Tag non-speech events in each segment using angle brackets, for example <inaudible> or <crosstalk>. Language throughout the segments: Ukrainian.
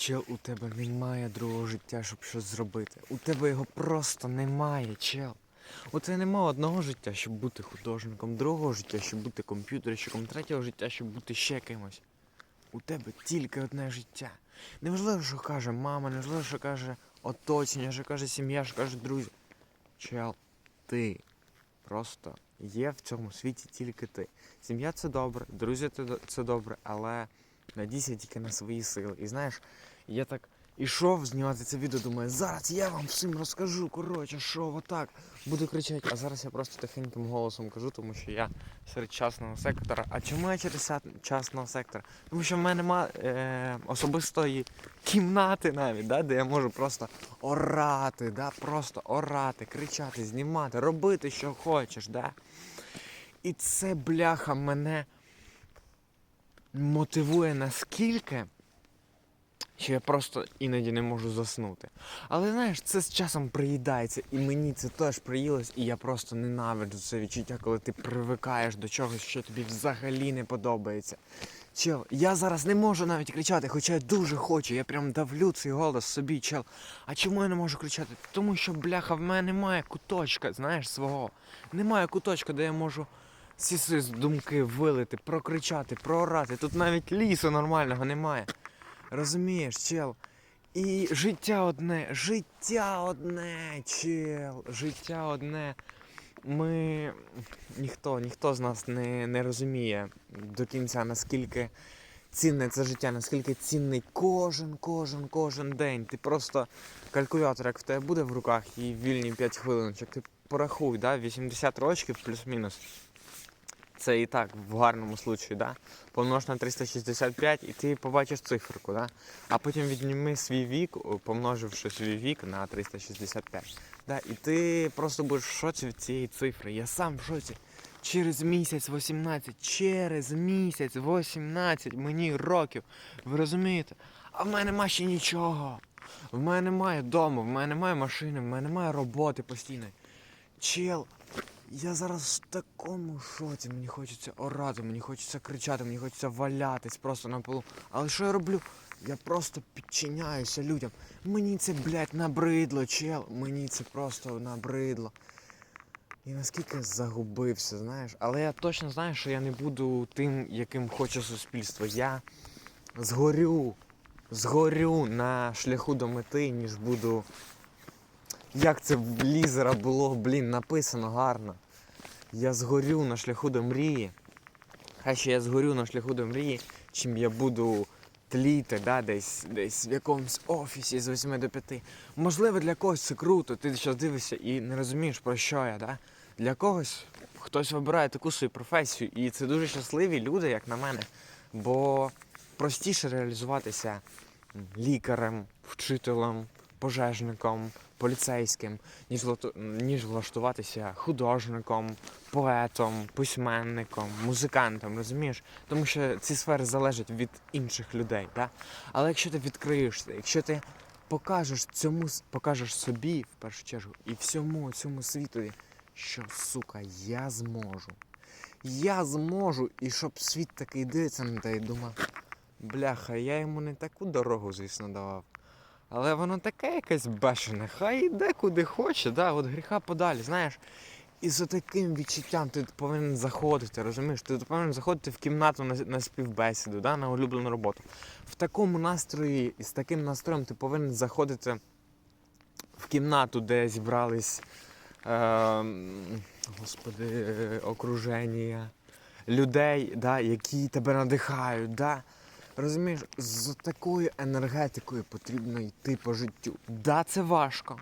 Чел, у тебе немає другого життя, щоб щось зробити. У тебе його просто немає, чел. У тебе немає одного життя, щоб бути художником, другого життя, щоб бути комп'ютерщиком, третього життя, щоб бути ще кимось. У тебе тільки одне життя. Неважливо, що каже мама, неважливо, що каже оточення, що каже сім'я, що каже друзі. Чел, ти просто є в цьому світі тільки ти. Сім'я це добре, друзі це, добре, але надійся тільки на свої сили. І знаєш, я так ішов знімати це відео, думаю, зараз я вам всім розкажу, коротше, що отак. Буду кричати, а зараз я просто тихеньким голосом кажу, тому що я серед частного сектора. А чому я через частного сектора? Тому що в мене нема е, особистої кімнати навіть, да, де я можу просто орати, да, просто орати, кричати, знімати, робити, що хочеш. Да. І це бляха мене мотивує наскільки, що я просто іноді не можу заснути. Але знаєш, це з часом приїдається, і мені це теж приїлось, і я просто ненавиджу це відчуття, коли ти привикаєш до чогось, що тобі взагалі не подобається. Чел, я зараз не можу навіть кричати, хоча я дуже хочу, я прям давлю цей голос собі, чел. А чому я не можу кричати? Тому що, бляха, в мене немає куточка, знаєш, свого. Немає куточка, де я можу всі свої думки вилити, прокричати, проорати. Тут навіть лісу нормального немає. Розумієш, чел? І життя одне, життя одне, чел, життя одне. Ми ніхто, ніхто з нас не, не розуміє до кінця, наскільки цінне це життя, наскільки цінний кожен, кожен, кожен день. Ти просто калькулятор, як в тебе буде в руках, і вільні 5 хвилиночок, ти порахуй, да? 80 років плюс-мінус. Це і так в гарному случаї, да? помнож на 365 і ти побачиш циферку, да? а потім відніми свій вік, помноживши свій вік на 365. Да? І ти просто будеш в шоці від цієї цифри. Я сам в шоці. Через місяць 18, через місяць 18 мені років. Ви розумієте? А в мене нема ще нічого. В мене немає дому, в мене немає машини, в мене немає роботи постійної. Чел, я зараз в такому шоці, мені хочеться орати, мені хочеться кричати, мені хочеться валятись просто на полу. Але що я роблю? Я просто підчиняюся людям. Мені це, блядь, набридло, чел. Мені це просто набридло. І наскільки загубився, знаєш. Але я точно знаю, що я не буду тим, яким хоче суспільство. Я згорю, згорю на шляху до мети, ніж буду. Як це в лізера було, блін, написано гарно. Я згорю на шляху до мрії. Хай ще я згорю на шляху до мрії, чим я буду тліти, да, десь, десь в якомусь офісі з 8 до 5. Можливо, для когось це круто, ти зараз дивишся і не розумієш, про що я. Да? Для когось хтось вибирає таку свою професію, і це дуже щасливі люди, як на мене. Бо простіше реалізуватися лікарем, вчителем, пожежником, поліцейським, ніж, ніж влаштуватися художником, поетом, письменником, музикантом, розумієш? Тому що ці сфери залежать від інших людей. Да? Але якщо ти відкриєшся, якщо ти покажеш цьому, покажеш собі в першу чергу і всьому цьому світові, що сука, я зможу. Я зможу, і щоб світ такий дивиться на тебе і думав, бляха, я йому не таку дорогу, звісно, давав. Але воно таке якесь бешене, хай йде куди хоче, да, от гріха подалі, знаєш. І з таким відчуттям ти повинен заходити, розумієш? Ти повинен заходити в кімнату на, на співбесіду, да, на улюблену роботу. В такому настрої і з таким настроєм ти повинен заходити в кімнату, де зібрались е, господи, окруження людей, да, які тебе надихають. Да. Розумієш, з такою енергетикою потрібно йти по життю. Да, це важко.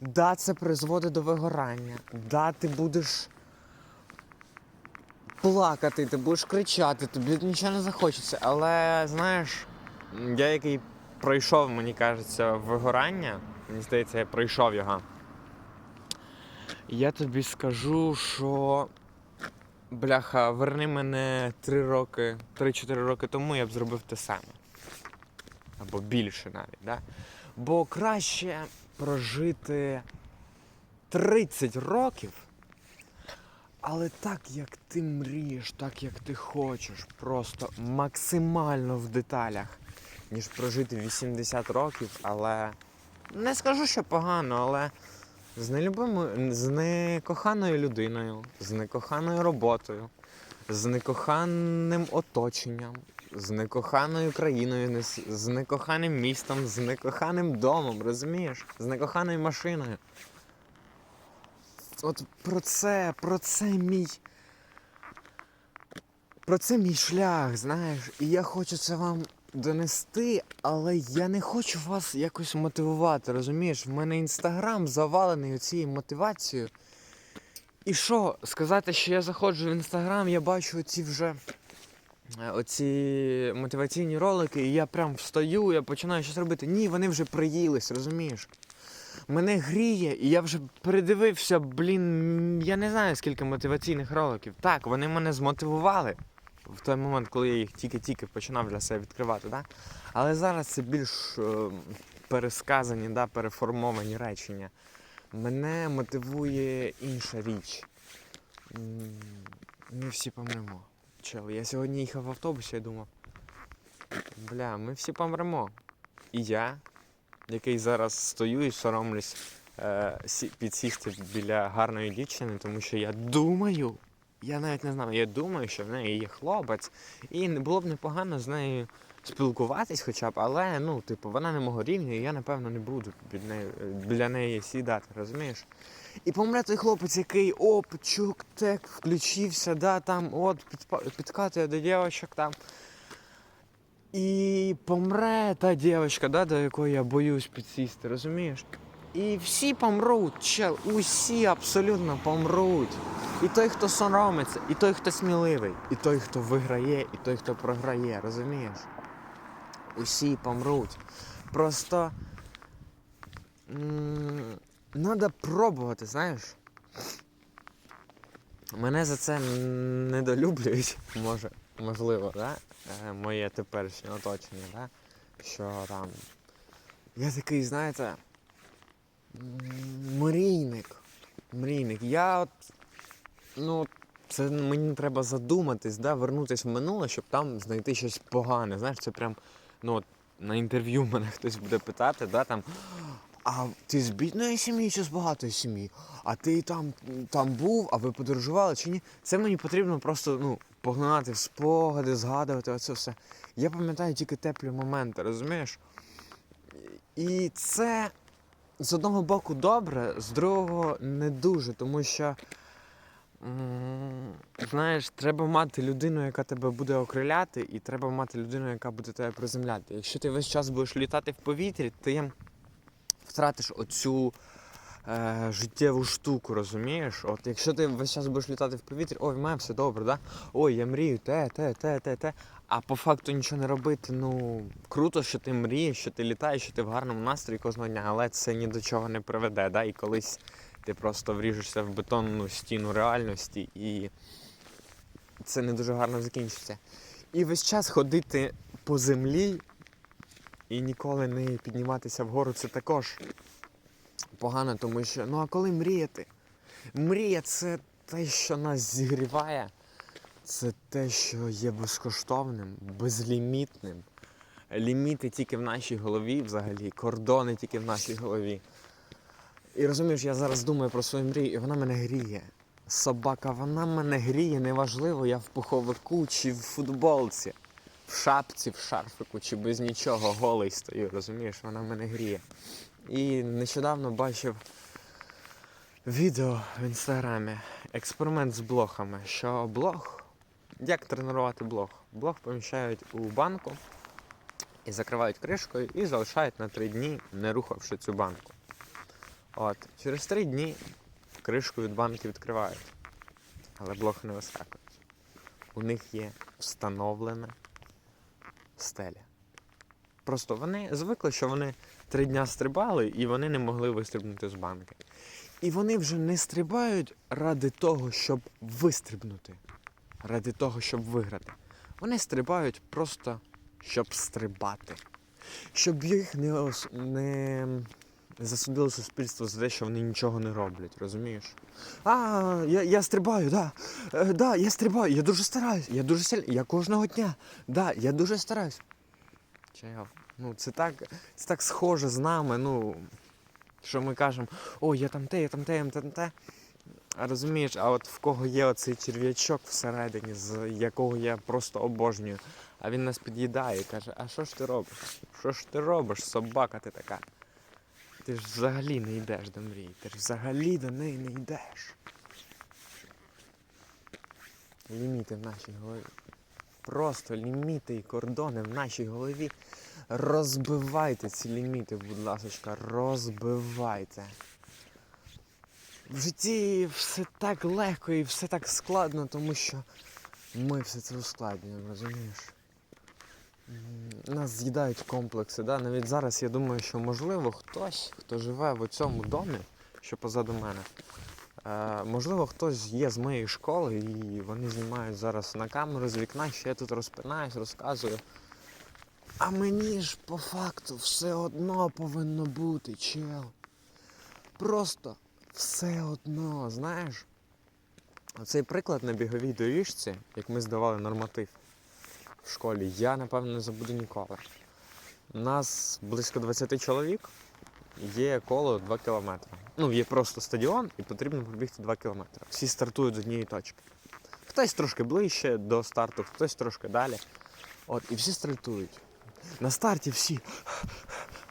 Да, це призводить до вигорання. Да, ти будеш плакати, ти будеш кричати, тобі нічого не захочеться. Але знаєш, я який пройшов, мені кажеться, вигорання, мені здається, я пройшов його. Я тобі скажу, що бляха, верни мене 3 роки, 3-4 роки тому, я б зробив те саме. Або більше навіть, да? Бо краще прожити 30 років, але так, як ти мрієш, так як ти хочеш, просто максимально в деталях. ніж прожити 80 років, але не скажу, що погано, але з нелюбимою, з некоханою людиною, з некоханою роботою, з некоханим оточенням, з некоханою країною, з- некоханим містом, з некоханим домом, розумієш? З некоханою машиною. От про це, про це мій. Про це мій шлях, знаєш, і я хочу це вам донести, але я не хочу вас якось мотивувати, розумієш? В мене інстаграм завалений цією мотивацією. І що, сказати, що я заходжу в інстаграм, я бачу оці вже е, оці мотиваційні ролики, і я прям встаю, я починаю щось робити. Ні, вони вже приїлись, розумієш? Мене гріє, і я вже передивився, блін, я не знаю скільки мотиваційних роликів. Так, вони мене змотивували в той момент, коли я їх тільки-тільки починав для себе відкривати, да? але зараз це більш е, пересказані, да, переформовані речення. Мене мотивує інша річ. Ми всі помремо. Чел, я сьогодні їхав в автобусі і думав, бля, ми всі помремо. І я, який зараз стою і соромлюсь е, підсісти біля гарної дівчини, тому що я думаю, я навіть не знаю, я думаю, що в неї є хлопець, і було б непогано з нею спілкуватись хоча б, але ну, типу, вона не мого рівня, і я, напевно, не буду під нею, біля неї сідати, розумієш? І помре той хлопець, який оп, чук, тек, включився, да, там, от, підкатує до дівчинок там. І помре та дівчинка, да, до якої я боюсь підсісти, розумієш? І всі помруть, чел, усі абсолютно помруть. І той, хто соромиться, і той, хто сміливий, і той, хто виграє, і той, хто програє, розумієш? Усі помруть. Просто треба пробувати, знаєш. Мене за це недолюблюють, <laughs> може, можливо, да? е, моє теперішнє оточення, да? що там. Я такий, знаєте, мрійник. Мрійник. Я от, ну, це мені треба задуматись, да? вернутися в минуле, щоб там знайти щось погане. Знаєш, це прям, ну, от, на інтерв'ю <laughs> мене хтось буде питати, да, там, а ти з бідної сім'ї чи з багатої сім'ї? А ти там, там був, а ви подорожували чи ні? Це мені потрібно просто ну, погнати в спогади, згадувати оце все. Я пам'ятаю тільки теплі моменти, розумієш? І це з одного боку добре, з другого не дуже, тому що. Знаєш, треба мати людину, яка тебе буде окриляти, і треба мати людину, яка буде тебе приземляти. Якщо ти весь час будеш літати в повітрі, ти втратиш оцю е, життєву штуку, розумієш? От якщо ти весь час будеш літати в повітрі, ой, в мене все добре, да? Ой, я мрію, те, те, те, те, те. А по факту нічого не робити, ну круто, що ти мрієш, що ти літаєш, що ти в гарному настрої кожного дня, але це ні до чого не приведе, да? І колись ти просто вріжешся в бетонну стіну реальності, і це не дуже гарно закінчиться. І весь час ходити по землі і ніколи не підніматися вгору, це також погано, тому що ну а коли мріяти? Мрія це те, що нас зігріває, це те, що є безкоштовним, безлімітним. Ліміти тільки в нашій голові взагалі, кордони тільки в нашій голові. І розумієш, я зараз думаю про свою мрію, і вона мене гріє. Собака, вона мене гріє, неважливо, я в пуховику чи в футболці, в шапці, в шарфику, чи без нічого голий стою, розумієш, вона мене гріє. І нещодавно бачив відео в інстаграмі, експеримент з блохами, що блог, як тренувати блог? Блог поміщають у банку і закривають кришкою і залишають на три дні, не рухавши цю банку. От, через три дні кришку від банки відкривають, але блох не вискакують. У них є встановлена стеля. Просто вони звикли, що вони три дня стрибали і вони не могли вистрибнути з банки. І вони вже не стрибають ради того, щоб вистрибнути, ради того, щоб виграти. Вони стрибають просто, щоб стрибати. Щоб їх не, не засудило суспільство за те, що вони нічого не роблять, розумієш? А, я, я стрибаю, да. Е, да, я стрибаю, я дуже стараюсь, я дуже сильно, я кожного дня. Да, я дуже стараюсь. Чел, Ну, це так, це так схоже з нами, ну, що ми кажемо, о, я там те, я там те, я там те. А розумієш, а от в кого є оцей черв'ячок всередині, з якого я просто обожнюю, а він нас під'їдає і каже, а що ж ти робиш? Що ж ти робиш, собака ти така? Ти ж взагалі не йдеш до мрії, ти ж взагалі до неї не йдеш. Ліміти в нашій голові. Просто ліміти і кордони в нашій голові. Розбивайте ці ліміти, будь ласка, розбивайте. В житті все так легко і все так складно, тому що ми все це ускладнюємо, розумієш? Нас з'їдають комплекси, да? навіть зараз я думаю, що можливо хтось, хто живе в цьому домі, що позаду мене, е, можливо, хтось є з моєї школи і вони знімають зараз на камеру з вікна, що я тут розпинаюсь, розказую. А мені ж по факту все одно повинно бути, чел. Просто все одно, знаєш. Оцей приклад на біговій доріжці, як ми здавали норматив в школі, я напевно не забуду ніколи. У нас близько 20 чоловік, є коло 2 кілометри. Ну, є просто стадіон і потрібно побігти 2 кілометри. Всі стартують з однієї точки. Хтось трошки ближче до старту, хтось трошки далі. От, і всі стартують. На старті всі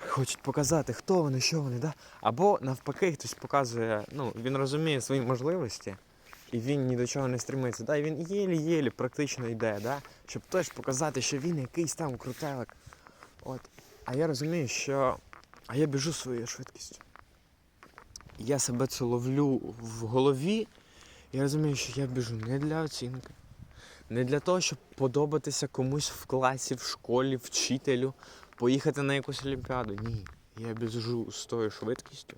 хочуть показати, хто вони, що вони, да? Або навпаки, хтось показує, ну, він розуміє свої можливості, і він ні до чого не стремиться. Да? І він єлі-єлі практично йде, да? щоб теж показати, що він якийсь там крутелик. От. А я розумію, що. А я біжу своєю швидкістю. Я себе це ловлю в голові. Я розумію, що я біжу не для оцінки, не для того, щоб подобатися комусь в класі, в школі, вчителю, поїхати на якусь олімпіаду. Ні. Я біжу з тою швидкістю,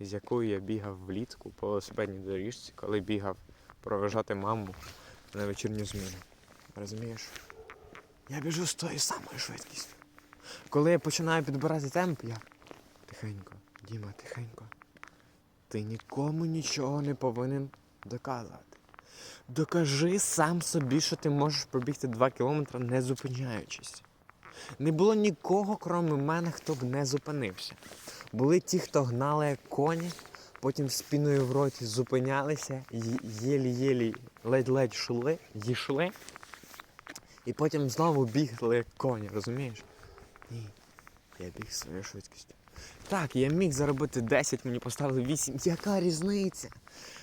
з якою я бігав влітку по велосипедній доріжці, коли бігав проважати маму на вечірню зміну. Розумієш? Я біжу з тою самою швидкістю. Коли я починаю підбирати темп, я тихенько, Діма, тихенько. Ти нікому нічого не повинен доказувати. Докажи сам собі, що ти можеш пробігти 2 кілометри, не зупиняючись. Не було нікого, крім мене, хто б не зупинився. Були ті, хто гнали як коні, потім спіною в роті зупинялися, єлі-єлі, ледь-ледь йшли, йшли, і потім знову бігли як коні, розумієш? Ні, я біг своєю швидкістю. Так, я міг заробити 10, мені поставили 8. Яка різниця?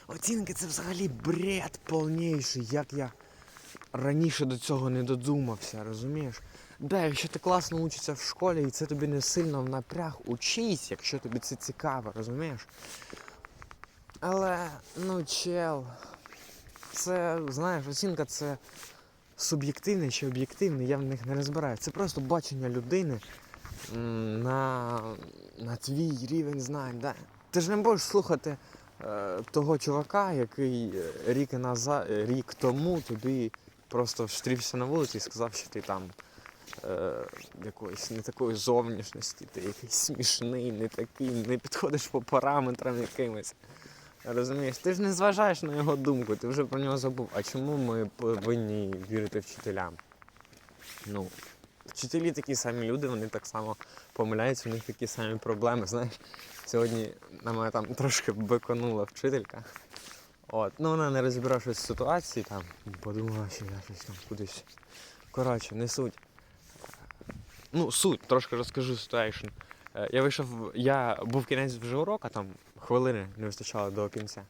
Оцінки це взагалі бред повніший, як я раніше до цього не додумався, розумієш? Да, якщо ти класно учишся в школі і це тобі не сильно в напряг, учись, якщо тобі це цікаво, розумієш? Але, ну, чел, це, знаєш, оцінка це суб'єктивне чи об'єктивне, я в них не розбираю. Це просто бачення людини на, на твій рівень знань. Да? Ти ж не будеш слухати е, того чувака, який е, рік, назад, рік тому тобі просто встрівся на вулиці і сказав, що ти там е, якоїсь не такої зовнішності, ти якийсь смішний, не такий, не підходиш по параметрам якимось. Розумієш, ти ж не зважаєш на його думку, ти вже про нього забув. А чому ми повинні вірити вчителям? Ну, вчителі такі самі люди, вони так само помиляються, у них такі самі проблеми. Знаєш, сьогодні на мене там трошки беконула вчителька. От, ну вона не розібравшись в ситуації, там подумала, що я щось там кудись. Коротше, не суть. Ну, суть, трошки розкажу ситуацію. Е, Я вийшов, я був кінець вже урока, там хвилини не вистачало до кінця.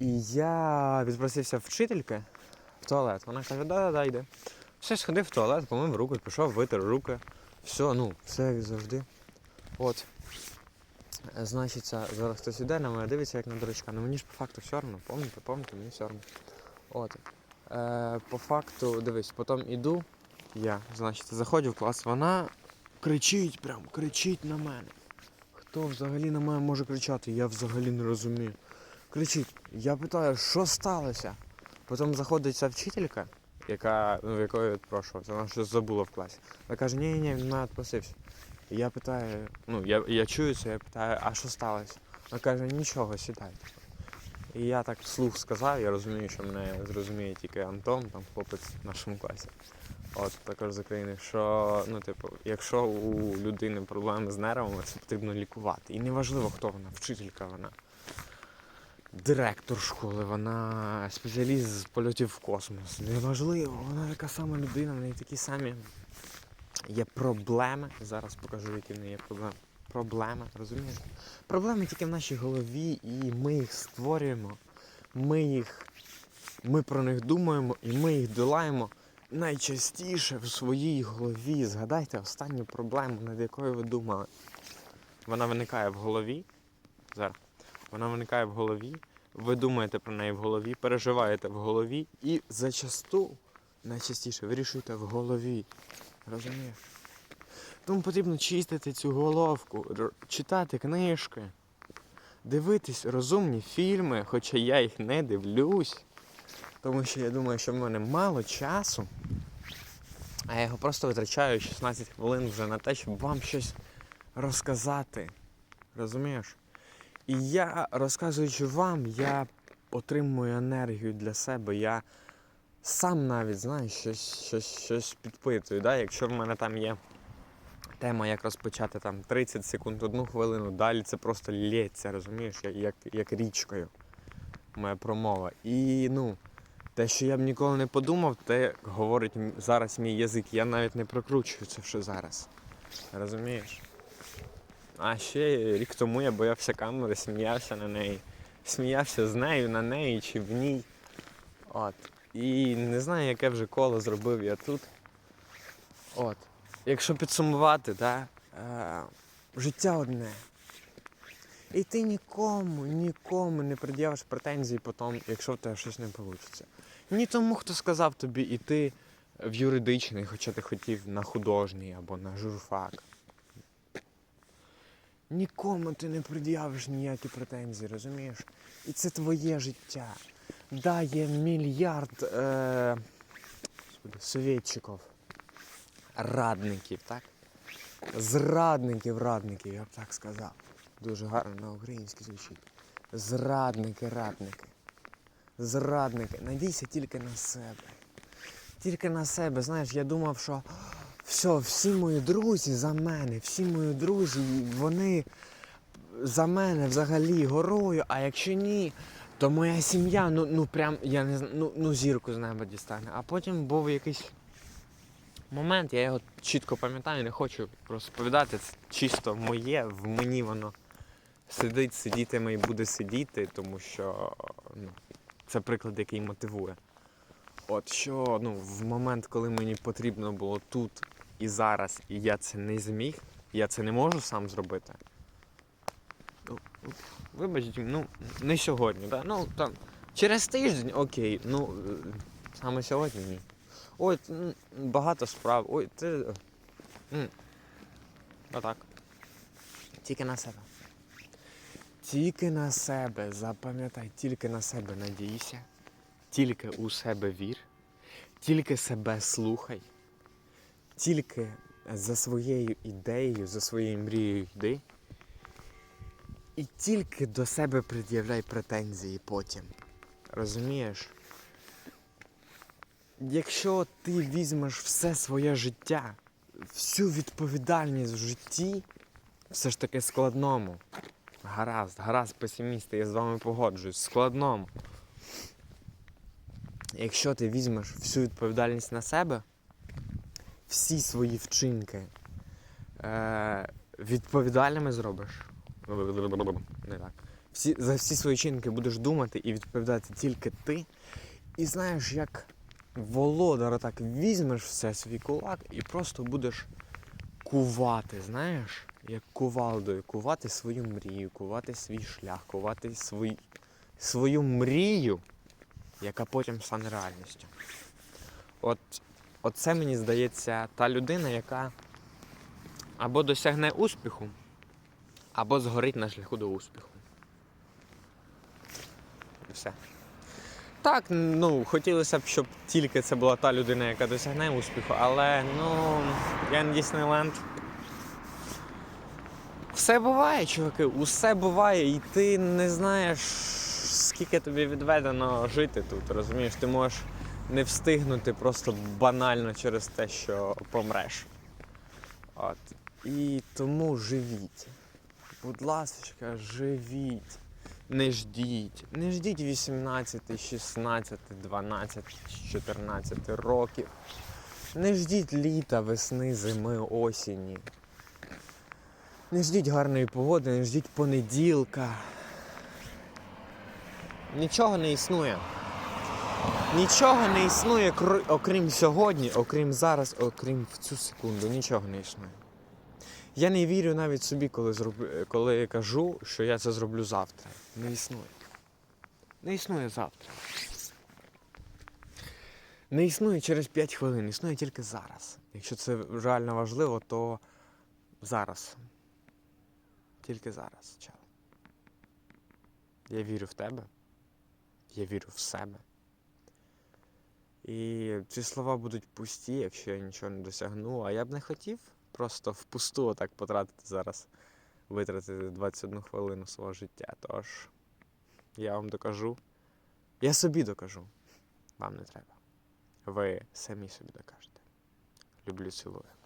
І я відпросився вчительки в туалет. Вона каже, да-да-да, йди. Все, сходив в туалет, помив руки, пішов, витер руки. Все, ну, все як завжди. От. Значить, зараз хтось іде на мене, дивиться як на дурачка. Ну мені ж по факту все одно, помните, помните, мені все одно. От. Е, по факту, дивись, потім іду, я, значить, заходжу в клас, вона кричить прям, кричить на мене. Хто взагалі на мене може кричати? Я взагалі не розумію. Кричить. Я питаю, що сталося? Потім заходить ця вчителька, яка, ну, в якої я вона щось забула в класі. Вона каже, ні, ні, ні, він мене відпросився. Я питаю, ну, я, я чую це, я питаю, а що сталося? Вона каже, нічого, сідай. І я так вслух сказав, я розумію, що мене зрозуміє тільки Антон, там хлопець в нашому класі. От також з України, що ну, типу, якщо у людини проблеми з нервами, це потрібно лікувати. І неважливо, хто вона, вчителька вона, директор школи, вона спеціаліст з польотів в космос. Неважливо, вона така сама людина, в неї такі самі є проблеми. Зараз покажу, які в неї є проблеми. Проблеми, розумієш? Проблеми тільки в нашій голові, і ми їх створюємо, ми їх, ми про них думаємо і ми їх долаємо найчастіше в своїй голові. Згадайте останню проблему, над якою ви думали. Вона виникає в голові. Зараз. Вона виникає в голові. Ви думаєте про неї в голові, переживаєте в голові і зачасту, найчастіше вирішуєте в голові. Розумієш? Тому потрібно чистити цю головку, читати книжки, дивитись розумні фільми, хоча я їх не дивлюсь. Тому що я думаю, що в мене мало часу, а я його просто витрачаю 16 хвилин вже на те, щоб вам щось розказати. Розумієш? І я, розказуючи вам, я отримую енергію для себе. Я сам навіть, знаєш, щось, щось, щось підпитую. Да? Якщо в мене там є тема, як розпочати там 30 секунд, одну хвилину, далі це просто лється, розумієш, як, як річкою. Моя промова. І ну, те, що я б ніколи не подумав, те говорить зараз мій язик. Я навіть не прокручую це все зараз. Розумієш? А ще рік тому я боявся камери, сміявся на неї. Сміявся з нею, на неї чи в ній. От. І не знаю, яке вже коло зробив я тут. От. Якщо підсумувати, да, е, життя одне. І ти нікому, нікому не пред'явиш претензій потім, якщо в тебе щось не вийде. Ні тому, хто сказав тобі іти в юридичний, хоча ти хотів на художній або на журфак. Нікому ти не пред'явиш ніякі претензії, розумієш? І це твоє життя. Да, є мільярд е, совєтчиків, радників, так? Зрадників, радників, я б так сказав. Дуже гарно на українській звучить. Зрадники, радники. Зрадники. Надійся тільки на себе. Тільки на себе. Знаєш, я думав, що все, всі мої друзі за мене, всі мої друзі, вони за мене взагалі горою, а якщо ні, то моя сім'я, ну, ну прям, я не знаю, ну, ну зірку з неба дістане. А потім був якийсь момент, я його чітко пам'ятаю, не хочу розповідати. Це чисто моє, в мені воно сидить, сидітиме і буде сидіти, тому що ну, це приклад, який мотивує. От що ну, в момент, коли мені потрібно було тут і зараз, і я це не зміг, я це не можу сам зробити. Ну, вибачте, ну, не сьогодні, да? ну там через тиждень окей, ну саме сьогодні ні. Ой, багато справ, ой, м, Отак. Тільки на себе. Тільки на себе, запам'ятай, тільки на себе надійся, тільки у себе вір, тільки себе слухай, тільки за своєю ідеєю, за своєю мрією йди. І тільки до себе пред'являй претензії потім. Розумієш? Якщо ти візьмеш все своє життя, всю відповідальність в житті, все ж таки складному. Гаразд, гаразд, песимісти, я з вами погоджуюсь. Складному. Якщо ти візьмеш всю відповідальність на себе, всі свої вчинки е, відповідальними зробиш. Не так. Всі, за всі свої вчинки будеш думати і відповідати тільки ти. І знаєш, як володар так візьмеш все свій кулак і просто будеш кувати, знаєш, як кувалдою, кувати свою мрію, кувати свій шлях, кувати свій, свою мрію, яка потім стане реальністю. От, от це мені здається та людина, яка або досягне успіху, або згорить на шляху до успіху. І все. Так, ну, хотілося б, щоб тільки це була та людина, яка досягне успіху, але ну, Ян Діснейленд. Все буває, чуваки, усе буває, і ти не знаєш, скільки тобі відведено жити тут. Розумієш, ти можеш не встигнути просто банально через те, що помреш. От. І тому живіть. Будь ласка, живіть. Не ждіть. Не ждіть 18, 16, 12, 14 років. Не ждіть літа, весни, зими, осені. Не ждіть гарної погоди, не ждіть понеділка. Нічого не існує. Нічого не існує, окрім сьогодні, окрім зараз, окрім в цю секунду. Нічого не існує. Я не вірю навіть собі, коли, зроблю, коли я кажу, що я це зроблю завтра. Не існує. Не існує завтра. Не існує через 5 хвилин, існує тільки зараз. Якщо це реально важливо, то зараз. Тільки зараз, чел. Я вірю в тебе. Я вірю в себе. І ці слова будуть пусті, якщо я нічого не досягну. А я б не хотів просто впусту отак потратити зараз, витратити 21 хвилину свого життя. Тож я вам докажу. Я собі докажу. Вам не треба. Ви самі собі докажете. Люблю, цілую.